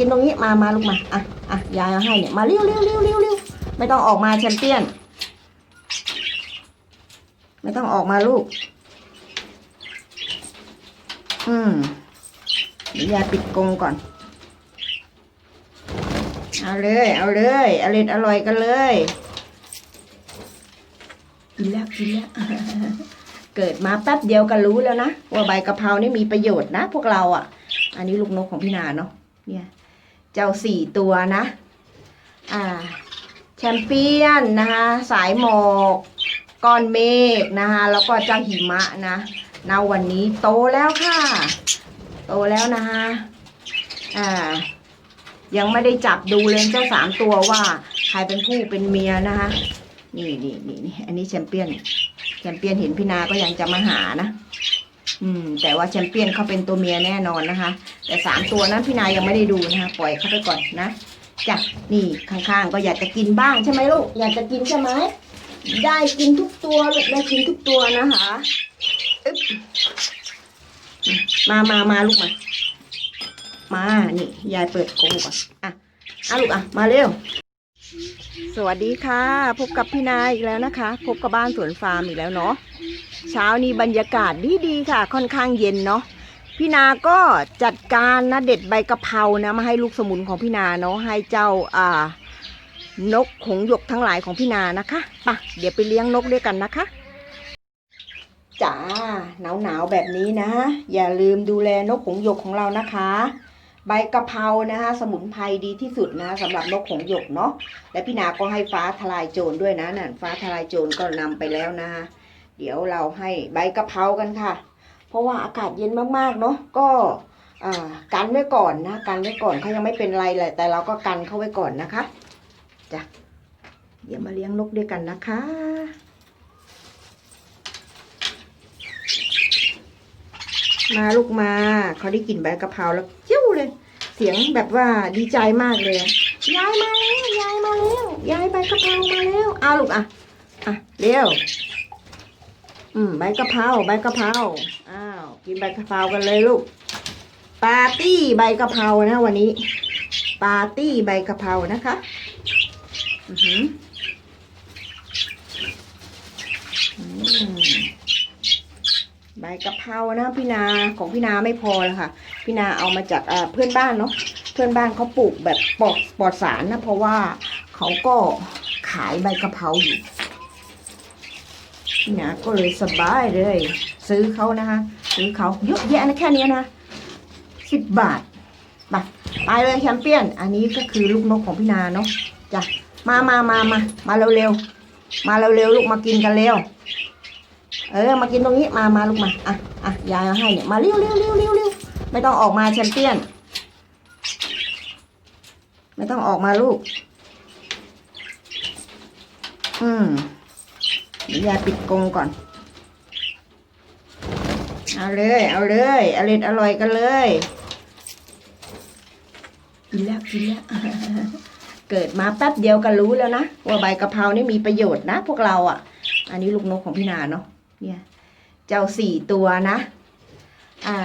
กินตรงนี้มามาลูกมาอะอะยายเอาให้เนี่ยมาเร็วเร็วเร็วเร็วเร็วไม่ต้องออกมาแชมเปี้ยน ไม่ต้องออกมาลูก อืมเดี๋ยวยายปิดกรงก่อน เอาเลย เอาเลยอร่อยอร่อยกันเลยกินแล้วกินแล้วเกิดมาแป๊บเดียวก็รู้แล้วนะว่าใบกะเพรานี่มีประโยชน์นะพวกเราอะ อันนี้ลูกนกของพี่นาเนาะเนี่ย เจ้าสี่ตัวนะ อ่า แชมเปี้ยนนะคะ สายหมอกก้อนเมฆนะคะ แล้วก็เจ้าหิมะนะณวันนี้โตแล้วค่ะ โตแล้วนะคะอ่า ยังไม่ได้จับดูเลยเจ้าสามตัวว่าใครเป็นผู้เป็นเมียนะคะ นี่นี่นี่นี่อันนี้แชมเปี้ยน แชมเปี้ยนเห็นพี่นาก็ยังจะมาหานะ อืม แต่ว่าแชมเปี้ยนเขาเป็นตัวเมียแน่นอนนะคะ แต่สามตัวนั้นพี่นายยังไม่ได้ดูนะคะ ปล่อยเขาไปก่อนนะจ้ะนี่ข้างๆ ก็อยากจะกินบ้างใช่ไหมลูก อยากจะกินใช่ไหม ได้กินทุกตัวลูกได้กินทุกตัวนะคะอึ๊บมามามาลูกมา มา นี่ ยายเปิดกรงก่อน อะอะลูกอะ มาเร็ว สวัสดีค่ะ พบกับพี่นายอีกแล้วนะคะ พบกับบ้านสวนฟาร์มอีกแล้วเนาะเช้านี้บรรยากาศดีดีๆค่ะ ค่อนข้างเย็นเนาะพี่นาก็จัดการนะเด็ดใบกะเพรานะมาให้ลูกสมุนของพี่นาเนาะให้เจ้าอ่านกหงหยกทั้งหลายของพี่นานะคะไปะเดี๋ยวไปเลี้ยงนกด้วยกันนะคะจ้าหนาวหนาวๆแบบนี้นะ อย่าลืมดูแลนกหงหยกของเรานะคะ ใบกะเพรานะคะสมุนไพรดีที่สุดนะสำหรับนกหงหยกเนาะและพี่นาก็ให้ฟ้าทลายโจรด้วยนะนั่นฟ้าทลายโจรก็นำไปแล้วนะคะเดี๋ยวเราให้ใบกะเพรากันค่ะ เพราะว่าอากาศเย็นมากๆเนาะก็อ่ากันไว้ก่อนนะกันไว้ก่อนเขายังไม่เป็นไรเลยแต่เราก็กันเข้าไว้ก่อนนะคะจ้ะเดี๋ยวมาเลี้ยงนกด้วยกันนะคะมาลูกมาเขาได้กลิ่นใบกะเพราแล้ว สียงแบบว่าดีใจมากเลยยายมาแล้วยายมาแล้วยายใบกะเพรามาแล้วเอาลูกอะอะเร็วอืมใบกะเพราใบกะเพราอ้าวกินใบกะเพรากันเลยลูกปาร์ตี้ใบกะเพรานะวันนี้ ปาร์ตี้ใบกะเพรานะคะอือหืออืมใบกะเพรานะพี่นาของพี่นาไม่พอแล้วค่ะ พี่นาเอามาจากเพื่อนบ้านเนาะเพื่อนบ้านเขาปลูกแบบปลอดปลอดสารนะเพราะว่าเขาก็ขายใบกะเพราอยู่พี่นาก็เลยสบายเลย ซื้อเขานะคะ ซื้อเขาเยอะแยะนะแค่นี้นะสิบบาทไปไปเลยแชมเปี้ยน อันนี้ก็คือลูกนกของพี่นาเนาะจ้ะมามามามามาเร็วๆมาเร็วๆลูกมากินกันเร็วเออมากินตรงนี้มามาลูกมาอะอะยายเอาให้เนี่ยมาเร็วเร็วเร็วเร็วเร็ว ไม่ต้องออกมาแชมเปี้ยน ไม่ต้องออกมาลูก อืมเดี๋ยวยาปิดกรงก่อน เอาเลย เอาเลยอร่อยอร่อยกันเลยกินแล้วกินแล้วเกิดมาแป๊บเดียวก็รู้แล้วนะว่าใบกะเพรานี่มีประโยชน์นะ พวกเราอะ อันนี้ลูกนกของพี่นาเนาะเนี่ย เจ้าสี่ตัวนะ อ่า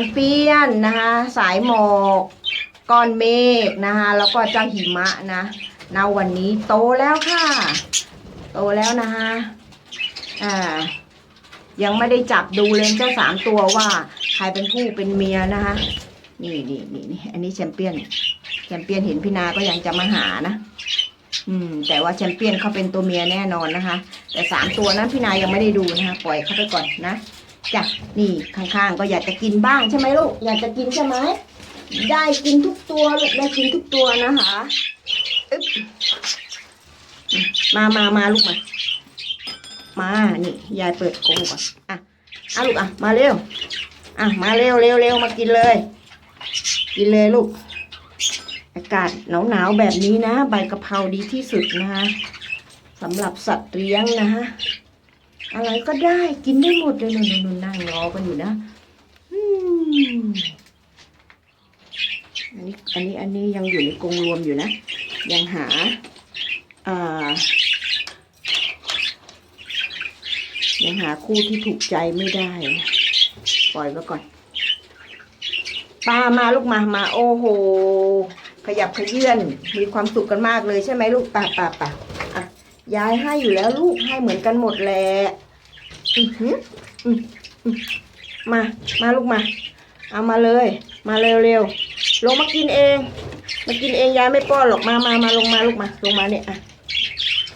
มเปี้ยนนะคะสายหมอกก้อนเมฆนะคะแล้วก็เจ้าหิมะนะณวันนี้โตแล้วค่ะ โตแล้วนะคะอ่ายังไม่ได้จับดูเลยเจ้าสามตัวว่าใครเป็นผู้เป็นเมียนะคะนี่นี่นี่นี่อันนี้แชมเปี้ยนแชมเปี้ยนเห็นพี่นาก็ยังจะมาหานะอืม แต่ว่าแชมเปี้ยนเขาเป็นตัวเมียแน่นอนนะคะ แต่สามตัวนั้นพี่นายังไม่ได้ดูนะคะปล่อยเขาไปก่อนนะ จ้ะนี่ข้างๆก็อยากจะกินบ้างใช่ไหมลูกอยากจะกินใช่ไหมได้กินทุกตัวลูกได้กินทุกตัวนะคะอึ๊บมามามาลูกมา มานี่ยายเปิดกรงก่อนอะอะลูกอะมาเร็วอะมาเร็วเร็วเร็วมากินเลย กินเลยลูก อากาศหนาวหนาวๆแบบนี้นะ ใบกะเพราดีที่สุดนะคะสำหรับสัตว์เลี้ยงนะฮะ อะไรก็ได้กินได้หมดเลยนุ่นนั่งรอกันอยู่นะอันนี้อันนี้อันนี้ยังอยู่ในกรงรวมอยู่นะ ยังหาอ่ายังหาคู่ที่ถูกใจไม่ได้ ปล่อยไว้ก่อนปลามาลูกมามาโอ้โห ขยับขยื่นมีความสุขกันมากเลยใช่ไหมลูกป่าป่าป่าอะยายให้อยู่แล้วลูกให้เหมือนกันหมดแหละ อือหืออืมอืมา มาลูกมา เอามาเลย มาเร็วๆลงมากินเอง มากินเองยายไม่ป้อนหรอกมามามาลงมาลูกมา ลงมาเนี่ยอะ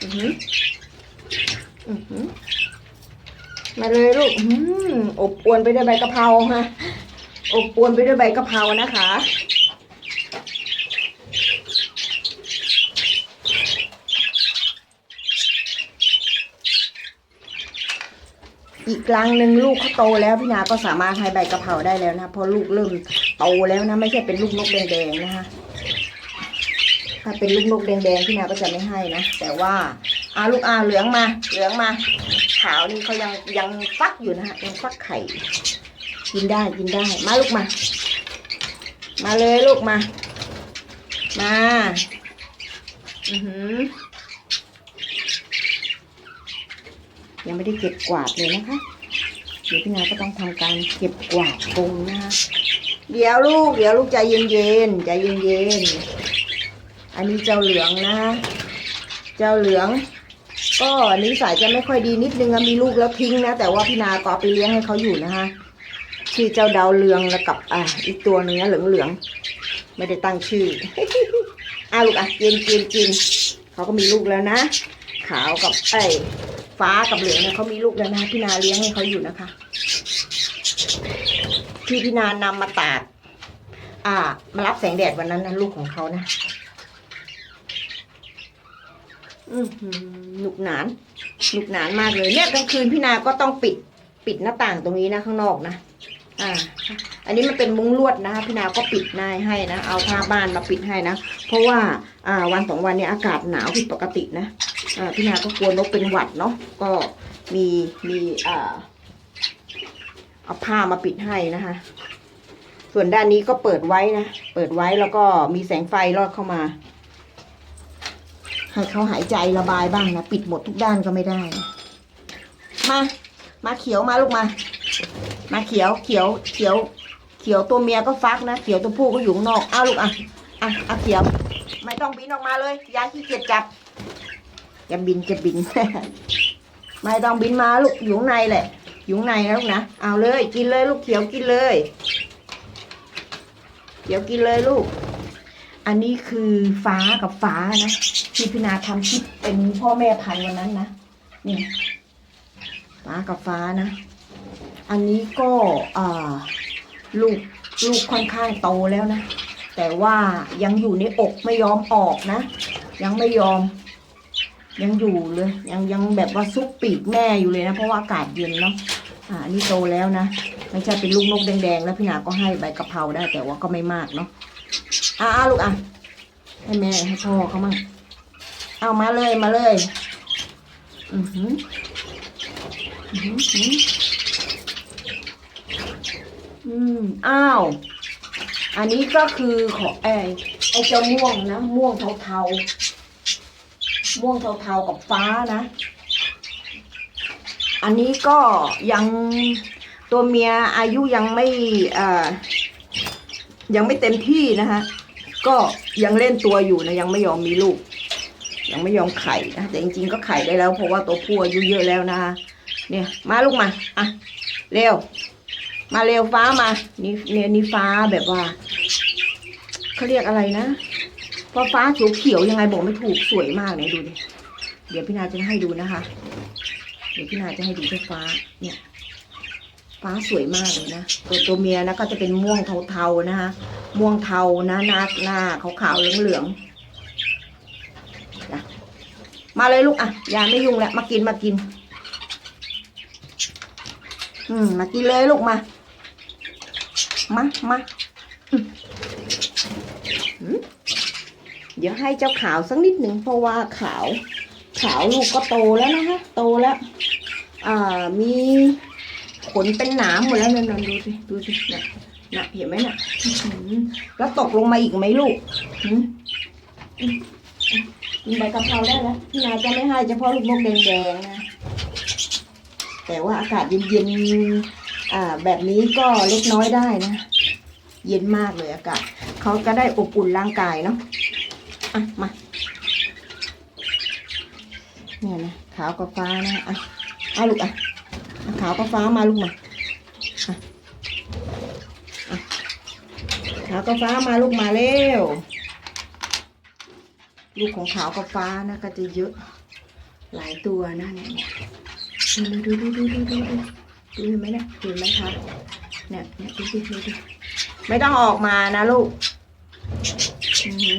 อือหืออือหือมาเลยลูกอืมอบอวนไปด้วยใบกะเพราฮะอบอวนไปด้วยใบกะเพรานะคะ อีกครั้งหนึ่งลูกเขาโตแล้วพี่นาก็สามารถให้ใบกะเพราได้แล้วนะเพราะลูกเริ่มโตแล้วนะ ไม่ใช่เป็นลูกนกแดงๆนะคะถ้าเป็นลูกนกแดงๆพี่นาก็จะไม่ให้นะแต่ว่าอาลูกอาเหลืองมา เหลืองมา ขาวนี่เขายังยังฟักอยู่นะฮะยังฟักไข่กินได้กินได้ มาลูกมา มาเลยลูกมา มา อือหือ ยังไม่ได้เก็บกวาดเลยนะคะเดี๋ยวพี่นาก็ต้องทำการเก็บกวาดกรงนะคะเดี๋ยวลูก เดี๋ยวลูกใจเย็นๆใจเย็นๆอันนี้เจ้าเหลืองนะ เจ้าเหลือง ก็นิสัยจะไม่ค่อยดีนิดนึงมีลูกแล้วทิ้งนะ แต่ว่าพี่นาก็ไปเลี้ยงให้เขาอยู่นะคะชื่อเจ้าดาวเรืองแล้วกับอ่าอีกตัวนึงนะเหลืองเหลืองๆไม่ได้ตั้งชื่ออะลูกอะกินกินกินเขาก็มีลูกแล้วนะ ขาวกับไอ้ ฟ้ากับเหลืองเนี่ยเขามีลูกแล้วนะพี่นาเลี้ยงให้เขาอยู่นะคะ ที่พี่นานำมาตากอ่า มารับแสงแดดวันนั้นนะลูกของเขานะ อือหนุกหนานหนุกหนานมากเลยเนี่ยกลางคืนพี่นาก็ต้องปิด ปิดหน้าต่างตรงนี้นะข้างนอกนะ อ่า อันนี้มันเป็นมุ้งลวดนะคะพี่นาวก็ปิดหน้าให้นะ เอาผ้าบ้านมาปิดให้นะ เพราะว่า อ่า วันสองวันเนี้อากาศหนาวผิดปกตินะ อ่า พี่นาก็กลัวนกเป็นหวัดเนาะ ก็มี มี อ่า เอาผ้ามาปิดให้นะคะ ส่วนด้านนี้ก็เปิดไว้นะ เปิดไว้แล้วก็มีแสงไฟลอดเข้ามา ให้เขาหายใจระบายบ้างนะ ปิดหมดทุกด้านก็ไม่ได้ มา มาเขียวมาลูกมา มาเขียวเขียวเขียว เขียวตัวเมียก็ฟักนะ เขียวตัวผู้ก็อยู่ข้างนอกเอาลูกอะอะอะเขียว ไม่ต้องบินออกมาเลยยายขี้เกียจจับจะบินจะบิน ไม่ต้องบินมาลูกอยู่ในแหละอยู่ในนะลูกนะเอาเลยกินเลยลูกเขียวกินเลย เขียวกินเลยลูก อันนี้คือฟ้ากับฟ้านะที่พินาทำคลิปเป็นพ่อแม่พันธุ์วันนั้นนะนี่ฟ้ากับฟ้านะ อันนี้ก็ลูกลูกค่อนข้างโตแล้วนะ แต่ว่ายังอยู่ในอกไม่ยอมออกนะ ยังไม่ยอม ยังอยู่เลย ยังยังแบบว่าซุกปีกแม่อยู่เลยนะ เพราะว่าอากาศเย็นเนาะอ่าอันนี้โตแล้วนะ ไม่ใช่เป็นลูกนกแดงๆ แล้วพี่นาก็ให้ใบกะเพราได้แต่ว่าก็ไม่มากเนาะอ่าลูกอะให้แม่ให้พ่อเขามั่งเอามาเลยมาเลย อือหืออือหือ อืม อ้าว อันนี้ก็คือของไอ้ไอ้เจ้าม่วงนะ ม่วงเทาๆ ม่วงเทาๆกับฟ้านะ อันนี้ก็ยังตัวเมียอายุยังไม่เอ่อยังไม่เต็มที่นะคะก็ยังเล่นตัวอยู่นะยังไม่ยอมมีลูก ยังไม่ยอมไข่นะแต่จริงๆก็ไข่ได้แล้วเพราะว่าตัวผู้อายุเยอะแล้วนะคะเนี่ยมาลูกมาอะเร็ว มาเร็วฟ้ามา นี่เนี่ยนี่ฟ้าแบบว่าเขาเรียกอะไรนะฟ้าฟ้าเขียวเขียวยังไงบอกไม่ถูกสวยมากเนี่ยดูดิเดี๋ยวพี่นาจะให้ดูนะคะ เดี๋ยวพี่นาจะให้ดูเจ้าฟ้า เนี่ย ฟ้าสวยมากเลยนะตัวตัวเมียนะก็จะเป็นม่วงเทาๆนะคะม่วงเทานะหน้าหน้าขาวๆเหลืองๆนะมาเลยลูกอะยาไม่ยุ่งแล้วมากินมากิน อืมมากินเลยลูกมา มามาเดี๋ยวให้เจ้าขาวสักนิดหนึ่งเพราะว่าขาว ขาวลูกก็โตแล้วนะคะ โตแล้ว อ่ามีขนเป็นหนามหมดแล้วนั่นดูสิดูสิเนี่ยน่ะเห็นไหมน่ะแล้วตกลงมาอีกไหมลูกหืมอืมกินใบกะเพราได้แล้วพี่นาจะไม่ให้เฉพาะลูกนกแดงๆนะแต่ว่าอากาศเย็นๆ อ่าแบบนี้ก็เล็กน้อยได้นะ เย็นมากเลยอากาศเขาก็ได้อบอุ่นร่างกายเนาะอะมาเนี่ยนะขาวกับฟ้านะอะเอาลูกอะขาวกับฟ้ามาลูกมาขาวกับฟ้ามาลูกมาเร็วลูกของขาวกับฟ้านะก็จะเยอะหลายตัวนะเนี่ยเนี่ยดูดูดูดูดูดู ดูดูเห็นไหมเนี่ยเห็นไหมคะเนี่ยเนี่ยดูดูดูดูไม่ต้องออกมานะลูกอื้อหือ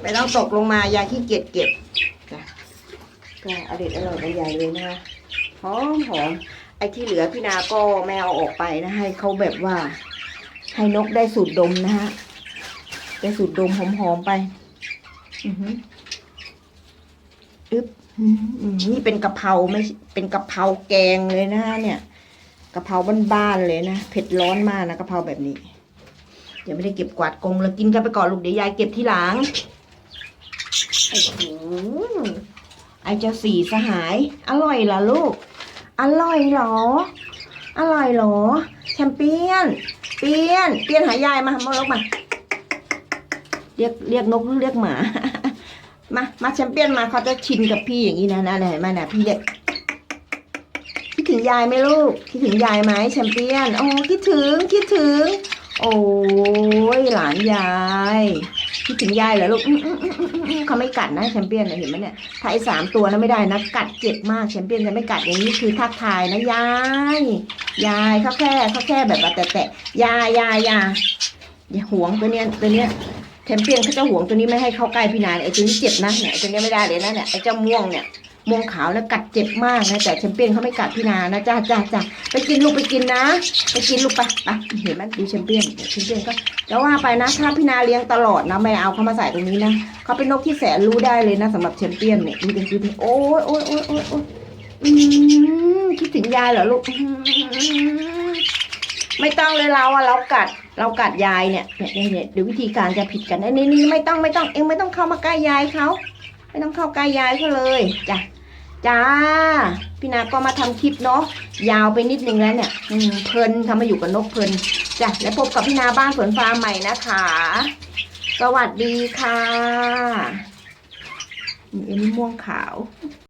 ไม่ต้องตกลงมายายขี้เกียจเก็บจ้ะก็อเด็ดอร่อยกันใหญ่เลยนะคะหอมหอมไอ้ที่เหลือพี่นาก็แมวออกไปนะให้เขาแบบว่า ให้นกได้สูดดมนะฮะได้สูดดมหอมๆไป อือหืออึ๊บอืมอืม นี่เป็นกะเพราไม่เป็นกะเพราแกงเลยนะเนี่ยกะเพราบ้านๆเลยนะเผ็ดร้อนมากนะกะเพราแบบนี้ยังไม่ได้เก็บกวาดกงแล้วกินกันไปก่อนลูกเดี๋ยวยายเก็บที่หลังโอ้โหไอเจ้าสี่สหาย อร่อยเหรอลูก อร่อยเหรอ อร่อยเหรอ แชมเปี้ยน เปียน เปียนหายายมามาลกมา เรียกเรียกนกหรือเรียกหมา มา มาแชมเปี้ยนมาเขาจะชินกับพี่อย่างนี้นะนะไหนมาน่ะพี่เรียกคิดถึงยายไหมลูก คิดถึงยายไหมแชมเปี้ยน โอ้คิดถึงคิดถึง โอ้ยหลานยายคิดถึงยายเหรอลูกเขาไม่กัดนะแชมเปี้ยนนะเห็นไหมเนี่ยถ้าไอ้สามตัวนั้นไม่ได้นะกัดเจ็บมากแชมเปี้ยนจะไม่กัดอย่างนี้คือทักทายนะยายยายเขาแค่เขาแค่แบบว่าแต่แต่ยายยายยายอย่าหวงตัวเนี้ยตัวเนี้ย แชมเปียนเขาจะหวงตัวนี้ไม่ให้เข้าใกล้พี่นายไอ้ตัวนี้เจ็บนะเนี่ยไอ้ตัวนี้ไม่ได้เลยนะเนี่ยไอ้เจ้าม่วงเนี่ยม่วงขาวนะกัดเจ็บมากนะแต่แชมเปี้ยนเขาไม่กัดพี่นานะจ้าจ้าจ้าไปกินลูกไปกินนะ ไปกินลูกไปไปเห็นไหมดูแชมเปี้ยนแชมเปี้ยนก็จะว่าไปนะถ้าพี่นาเลี้ยงตลอดนะไม่เอาเขามาใส่ตรงนี้นะเขาเป็นนกที่แสนรู้ได้เลยนะสำหรับแชมเปี้ยนเนี่ยดูดิดูดิโอ้ยโอ้ยโอ้ยโอ้ยโอ้ยอืมคิดถึงยายเหรอลูก ไม่ต้องเลยเราอะเรากัด เรากัดยายเนี่ยเนี่ยเนี่ยเดี๋ยววิธีการจะผิดกันนะนี่นี่ไม่ต้องไม่ต้องเองไม่ต้องเข้ามาใกล้ยายเขาไม่ต้องเข้าใกล้ยายเขาเลยจ้ะจ้าพี่นาก็มาทำคลิปเนาะยาวไปนิดนึงแล้วเนี่ยเพลินทำมาอยู่กับนกเพลินจ้ะแล้วพบกับพี่นาบ้านสวนฟาร์มใหม่นะคะ สวัสดีค่ะนี่อันนี้ม่วงขาว